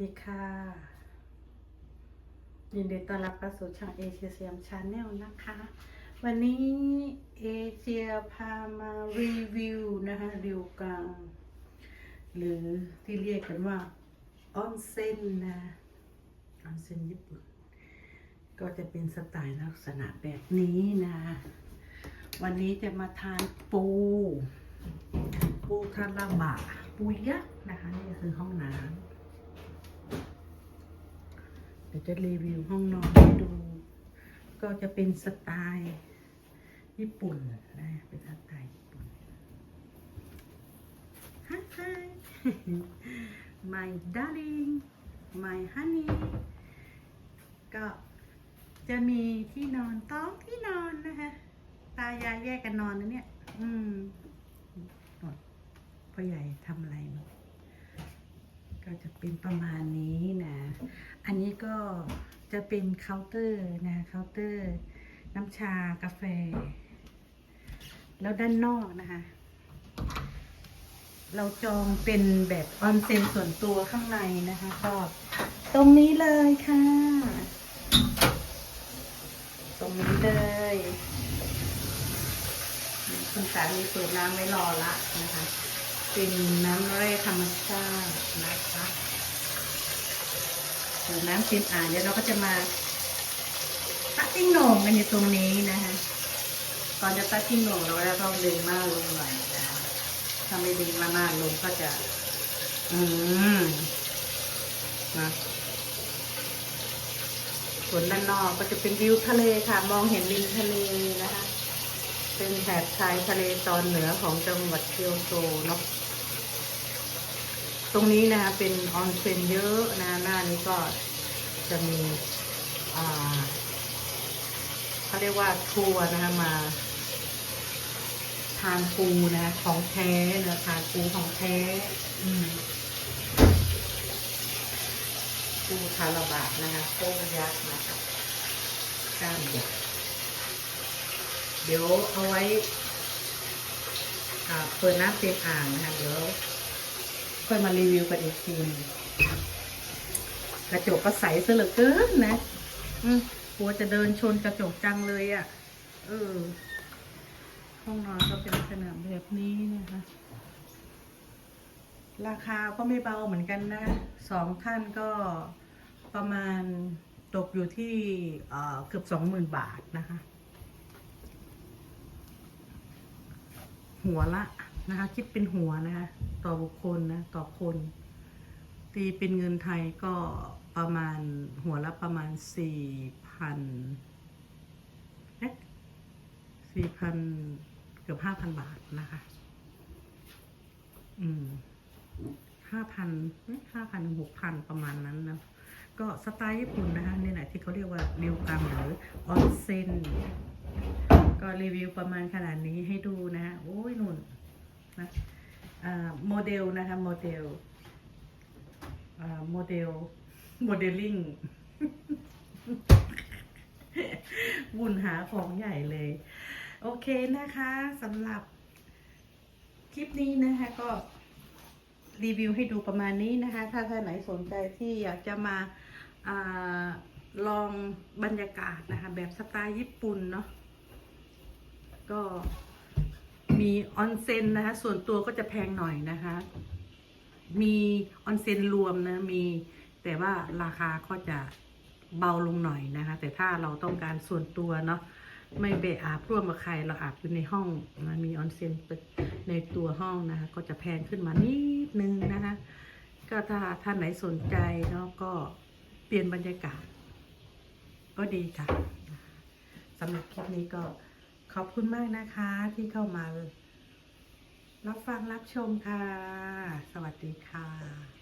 ดีค่ะ ยินดีต้อนรับเข้าสู่ช่องเอเชียเซียมชาแนลนะคะ วันนี้เอเชียพามารีวิวนะคะริวกัง หรือที่เรียกกันว่าออนเซ็นนะออนเซ็นญี่ปุ่น ก็จะเป็นสไตล์ลักษณะแบบนี้นะ วันนี้จะมาทานปู ปูทาราบะปูยักษ์นะคะนี่คือห้องน้ำ ดี๋ยวจะรีวิวห้องนอนให้ดู ก็จะเป็นสไตล์ญี่ปุ่นนะเป็นสไตล์ญี่ปุ่น Hi hi my darling my honey ก็จะมีที่นอนต้องที่นอนนะคะตายายแยกกันนอนนะเนี่ย อืมพ่อใหญ่ทำอะไรเนอะ ก็จะเป็นประมาณนี้นะ อันนี้ก็จะเป็นเคาน์เตอร์นะเคาน์เตอร์ น้ำชากาแฟ แล้วด้านนอกนะคะ เราจองเป็นแบบออนเซ็นส่วนตัวข้างในนะคะก็ตรงนี้เลยค่ะ ตรงนี้เลยคุณสามีเปิดน้ำไว้รอละนะคะ เป็นน้ำแร่ธรรมชาตินะคะเดี๋ยว น้ำเต็มอ่างเดี๋ยวเราก็จะมาตักติ้งโหน่งกันอยู่ตรงนี้นะคะก่อนจะตักติ้งโหน่งเราก็ต้องดึงมากลงหน่อยนะคะถ้าไม่ดึงมากๆลงก็จะ อืมนะส่วนด้านนอกก็จะเป็นวิวทะเลค่ะ มองเห็นริมทะเลนะคะ เป็นแถบชายทะเลตอนเหนือของจังหวัดเคียวโตเนาะตรงนี้นะคะเป็นออนเซ็นเยอะนะหน้านี้ก็ จะมีเขาเรียกว่าทัวร์นะคะมาทานปูนะของแท้นะทานปูของแท้ปูคาราบะนะคะโป้ยักษ์นะคะกล้ามใหญ่เดี๋ยวเอาไว้เปิดน้ำเต็มอ่างนะคะเดี๋ยวค่อยมารีวิวกันอีกทีนึง กระจกก็ใสเสยเหลือเกินนะ อืมกลัวจะเดินชนกระจกจังเลยอะ่ะ เออ ห้องนอนก็เป็นลักษณะแบบนี้นะคะ ราคาก็ไม่เบาเหมือนกันนะ สองท่านก็ประมาณตกอยู่ที่เออเกือบสองหมื่นบาทนะคะ หัวละนะคะ คิดเป็นหัวนะคะ ต่อบุคคลนะ ต่อคน ตีเป็นเงินไทยก็ประมาณหัวละประมาณสี่พันเอ๊ะสี่พันเกือบห้าพันบาทนะคะ อืมห้าพันห้าพันหกพันประมาณนั้นนะก็สไตล์ญี่ปุ่นนะคะนี่แหละที่เขาเรียกว่าเริวกังหรือออนเซนก็รีวิวประมาณขนาดนี้ให้ดูนะฮะโอ้ยนุ่นนะโมเดลนะคะโมเดล โมเดล โมเดลลิ่ง วุ่นหาของใหญ่เลย โอเคนะคะสำหรับคลิปนี้นะคะก็รีวิวให้ดูประมาณนี้นะคะ ถ้าท่านไหนสนใจที่อยากจะมาอาลองบรรยากาศนะคะ แบบสไตล์ญี่ปุ่นเนาะก็มีออนเซ็นนะคะ ส่วนตัวก็จะแพงหน่อยนะคะ มีออนเซ็นรวมนะมีแต่ว่าราคาก็จะเบาลงหน่อยนะคะ แต่ถ้าเราต้องการส่วนตัวเนาะไม่ไปอาบร่วมกับใครเราอาบอยู่ในห้องนะมีออนเซ็นในตัวห้องนะคะ ก็จะแพงขึ้นมานิดนึงนะคะ ก็ถ้าท่านไหนสนใจเนาะก็เปลี่ยนบรรยากาศ ก็ดีค่ะสำหรับคลิปนี้ก็ขอบคุณมากนะคะที่เข้ามา รับฟังรับชมค่ะ สวัสดีค่ะ